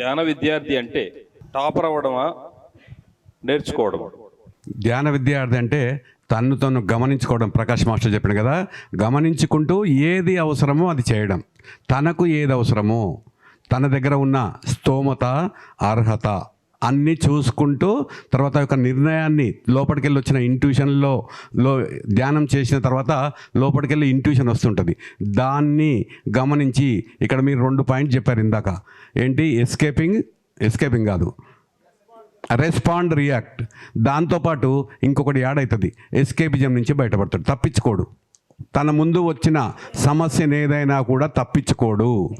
ధ్యాన విద్యార్థి అంటే టాపర్ అవ్వడమా? నేర్చుకోవడం ధ్యాన విద్యార్థి అంటే తన్ను తను గమనించుకోవడం. ప్రకాష్ మాస్టర్ చెప్పాడు కదా గమనించుకుంటూ ఏది అవసరమో అది చేయడం. తనకు ఏది అవసరమో తన దగ్గర ఉన్న స్తోమత అర్హత అన్నీ చూసుకుంటూ తర్వాత యొక్క నిర్ణయాన్ని లోపలికెళ్ళి వచ్చిన ఇంట్యూషన్లో లో ధ్యానం చేసిన తర్వాత లోపలికెళ్ళి ఇంట్యూషన్ వస్తుంటుంది. దాన్ని గమనించి ఇక్కడ మీరు రెండు పాయింట్ చెప్పారు ఇందాక. ఏంటి? ఎస్కేపింగ్ ఎస్కేపింగ్ కాదు. రెస్పాండ్ రియాక్ట్ దాంతోపాటు ఇంకొకటి యాడ్ అవుతుంది ఎస్కేపిజం నుంచి బయటపడతాడు. తప్పించుకోడు. తన ముందు వచ్చిన సమస్యను ఏదైనా కూడా తప్పించుకోడు.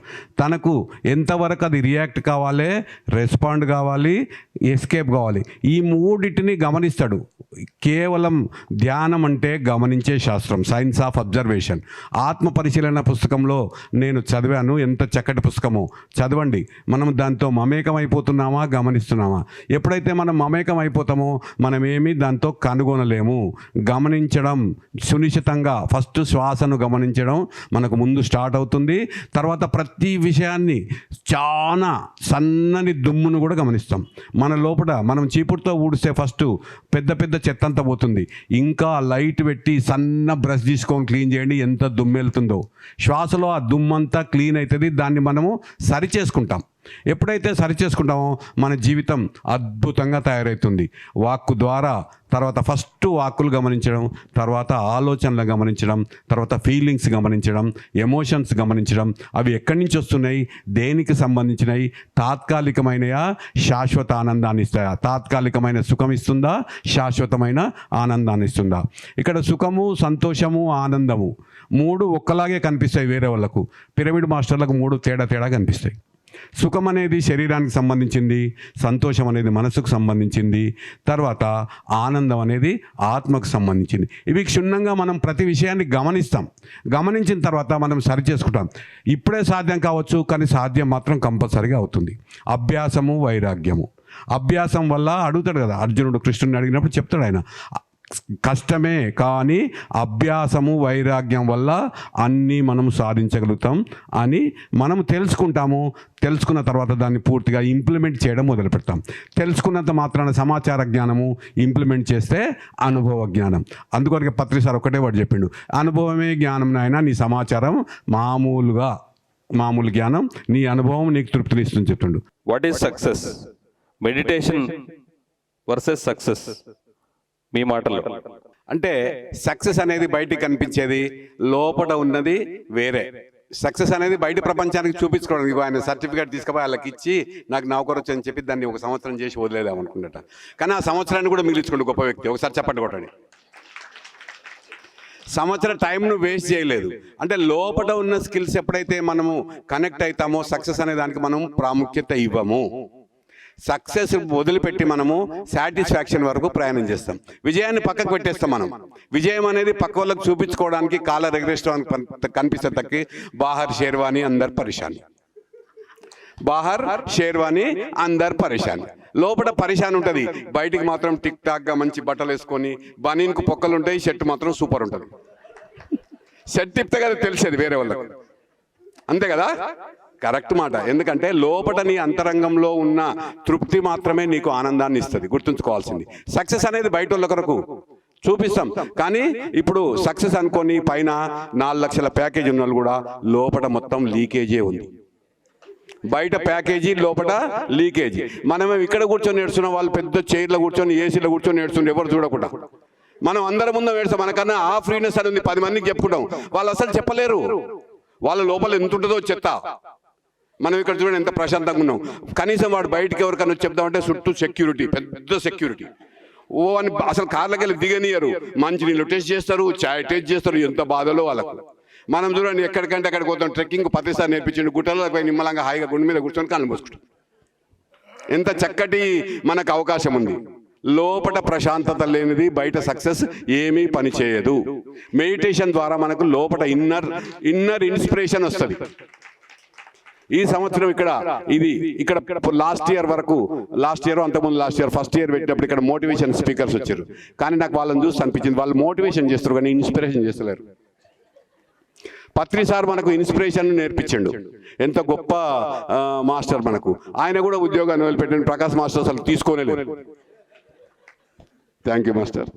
తనకు ఎంతవరకు అది రియాక్ట్ కావాలి రెస్పాండ్ కావాలి ఎస్కేప్ కావాలి. ఈ మూడింటిని గమనిస్తాడు. కేవలం ధ్యానం అంటే గమనించే శాస్త్రం సైన్స్ ఆఫ్ అబ్జర్వేషన్. ఆత్మ పరిశీలన పుస్తకంలో నేను చదివాను ఎంత చక్కటి పుస్తకమో. చదవండి. మనం దాంతో మమేకం అయిపోతున్నామా గమనిస్తున్నామా? ఎప్పుడైతే మనం మమేకం అయిపోతామో మనం ఏమీ దాంతో కనుగొనలేము. గమనించడం సునిశ్చితంగా ఫస్ట్ ఫస్ట్ శ్వాసను గమనించడం మనకు ముందు స్టార్ట్ అవుతుంది. తర్వాత ప్రతి విషయాన్ని చాలా సన్నని దుమ్మును కూడా గమనిస్తాం. మన లోపల మనం చీపుడుతో ఊడిస్తే ఫస్ట్ పెద్ద పెద్ద చెత్త అంతా పోతుంది. ఇంకా లైట్ పెట్టి సన్న బ్రష్ తీసుకొని క్లీన్ చేయండి. ఎంత దుమ్ము వెళ్తుందో శ్వాసలో ఆ దుమ్మంతా క్లీన్ అవుతుంది దాన్ని మనము సరి చేసుకుంటాం ఎప్పుడైతే సరి చేసుకుంటామో మన జీవితం అద్భుతంగా తయారవుతుంది వాక్కు ద్వారా తర్వాత ఫస్ట్ వాక్కులు గమనించడం తర్వాత ఆలోచనలు గమనించడం తర్వాత ఫీలింగ్స్ గమనించడం ఎమోషన్స్ గమనించడం అవి ఎక్కడి నుంచి వస్తున్నాయి? దేనికి సంబంధించినవి తాత్కాలికమైనయా? శాశ్వత ఆనందాన్ని ఇస్తాయా? తాత్కాలికమైన సుఖం ఇస్తుందా? శాశ్వతమైన ఆనందాన్ని ఇస్తుందా? ఇక్కడ సుఖము సంతోషము ఆనందము మూడు ఒక్కలాగే కనిపిస్తాయి వేరే వాళ్ళకు. పిరమిడ్ మాస్టర్లకు మూడు తేడా తేడా కనిపిస్తాయి. సుఖం అనేది శరీరానికి సంబంధించింది సంతోషం అనేది మనసుకు సంబంధించింది తర్వాత ఆనందం అనేది ఆత్మకు సంబంధించింది. ఇవి క్షుణ్ణంగా మనం ప్రతి విషయాన్ని గమనిస్తాం. గమనించిన తర్వాత మనం సరి చేసుకుంటాం. ఇప్పుడే సాధ్యం కావచ్చు కానీ సాధ్యం మాత్రం కంపల్సరీగా అవుతుంది. అభ్యాసము వైరాగ్యము. అభ్యాసం వల్ల అడుగుతాడు కదా అర్జునుడు కృష్ణుడిని అడిగినప్పుడు చెప్తాడు ఆయన. కష్టమే కానీ అభ్యాసము వైరాగ్యం వల్ల అన్నీ మనం సాధించగలుగుతాం అని మనం తెలుసుకుంటాము. తెలుసుకున్న తర్వాత దాన్ని పూర్తిగా ఇంప్లిమెంట్ చేయడం మొదలు పెడతాం. తెలుసుకున్నంత మాత్రాన సమాచార జ్ఞానము ఇంప్లిమెంట్ చేస్తే అనుభవ జ్ఞానం. అందుకొరకే పత్రి సార్ ఒకటే వాడు చెప్పిండు. అనుభవమే జ్ఞానం నాయన నీ సమాచారం మామూలుగా మామూలు జ్ఞానం నీ అనుభవం నీకు తృప్తినిస్తుంది చెప్తుండు. What is success meditation versus success మీ మాటలు అంటే సక్సెస్ అనేది బయటికి కనిపించేది లోపల ఉన్నది వేరే. సక్సెస్ అనేది బయట ప్రపంచానికి చూపించుకోవడం. ఇగో ఆయన సర్టిఫికేట్ తీసుకుపోయి వాళ్ళకి ఇచ్చి నాకు నౌకరొచ్చు అని చెప్పి దాన్ని ఒక సంవత్సరం చేసి వదిలేదామనుకున్నట కానీ ఆ సంవత్సరాన్ని కూడా మిగిల్చుకోండి గొప్ప వ్యక్తి. ఒకసారి చెప్పండి కొట్టండి. సంవత్సరం టైంను వేస్ట్ చేయలేదు. అంటే లోపల ఉన్న స్కిల్స్ ఎప్పుడైతే మనము కనెక్ట్ అవుతామో సక్సెస్ అనే దానికి మనం ప్రాముఖ్యత ఇవ్వము. సక్సెస్ వదిలిపెట్టి మనము సాటిస్ఫాక్షన్ వరకు ప్రయాణం చేస్తాం. విజయాన్ని పక్కకు పెట్టేస్తాం మనం. విజయం అనేది పక్క వాళ్ళకి చూపించుకోవడానికి కాల రెగ్రెస్టానికి కనిపిస్తే తక్కి బాహర్ షేర్వాణి అందరు పరిశాని బాహర్ షేర్వాణి అందరు పరిశాన్ లోపల పరిశాన్ ఉంటుంది. బయటికి మాత్రం టిక్ టాక్గా మంచి బట్టలు వేసుకొని బనీన్కు పొక్కలు ఉంటాయి షర్ట్ మాత్రం సూపర్ ఉంటుంది. షర్ట్ తిప్తే కదా తెలిసేది వేరే వాళ్ళకి. అంతే కదా? కరెక్ట్ మాట. ఎందుకంటే లోపల నీ అంతరంగంలో ఉన్న తృప్తి మాత్రమే నీకు ఆనందాన్ని ఇస్తుంది. గుర్తుంచుకోవాల్సింది. సక్సెస్ అనేది బయట వాళ్ళ కొరకు చూపిస్తాం. కానీ ఇప్పుడు సక్సెస్ అనుకొని పైన నాలుగు లక్షల ప్యాకేజ్ ఉన్న వాళ్ళు కూడా లోపల మొత్తం లీకేజే ఉంది. బయట ప్యాకేజీ లోపల లీకేజీ. మనమే ఇక్కడ కూర్చొని నేర్చున్న వాళ్ళు పెద్ద చైర్లో కూర్చొని ఏసీలో కూర్చొని నేర్చుంటే ఎవరు చూడకుండా? మనం అందరి ముందు నేర్చుతాం మనకన్నా ఆ ఫ్రీనెస్ అని ఉంది. పది మందికి చెప్పుకుంటాం. వాళ్ళు అసలు చెప్పలేరు. వాళ్ళ లోపల ఎంత ఉంటుందో చెత్త మనం ఇక్కడ చూడండి ఎంత ప్రశాంతంగా ఉన్నాం. కనీసం వాడు బయటికి ఎవరికైనా చెప్దామంటే చుట్టూ సెక్యూరిటీ పెద్ద సెక్యూరిటీ ఓ అని అసలు కార్లకి వెళ్ళి దిగనియరు. మంచి నీళ్ళు టేస్ట్ చేస్తారు చాయ్ టేస్ట్ చేస్తారు ఎంత బాధలో వాళ్ళకు. మనం చూడండి ఎక్కడికంటే అక్కడికి పోతాం ట్రెక్కింగ్ ప్రతిసారి నేర్పించండి. గుట్టలో పోయి నిమ్మలంగా హాయిగా గుండె మీద కూర్చొని కళ్ళు మూసుకుంటాం. ఎంత చక్కటి మనకు అవకాశం ఉంది. లోపట ప్రశాంతత లేనిది బయట సక్సెస్ ఏమీ పని చేయదు. మెడిటేషన్ ద్వారా మనకు లోపట ఇన్నర్ ఇన్నర్ ఇన్స్పిరేషన్ వస్తుంది. ఈ సంవత్సరం ఇక్కడ ఇది ఇక్కడ లాస్ట్ ఇయర్ వరకు లాస్ట్ ఇయర్ అంతకుముందు లాస్ట్ ఇయర్ ఫస్ట్ ఇయర్ పెట్టినప్పుడు ఇక్కడ మోటివేషన్ స్పీకర్స్ వచ్చారు. కానీ నాకు వాళ్ళని చూసి అనిపించింది వాళ్ళు మోటివేషన్ చేస్తారు కానీ ఇన్స్పిరేషన్ చేస్తలేరు. పత్రి సార్ మనకు ఇన్స్పిరేషన్ నేర్పించిండు. ఎంత గొప్ప మాస్టర్ మనకు. ఆయన కూడా ఉద్యోగాన్ని వదిలిపెట్టిండు ప్రకాష్ మాస్టర్ అసలు తీసుకోలేదు థ్యాంక్ యూ మాస్టర్.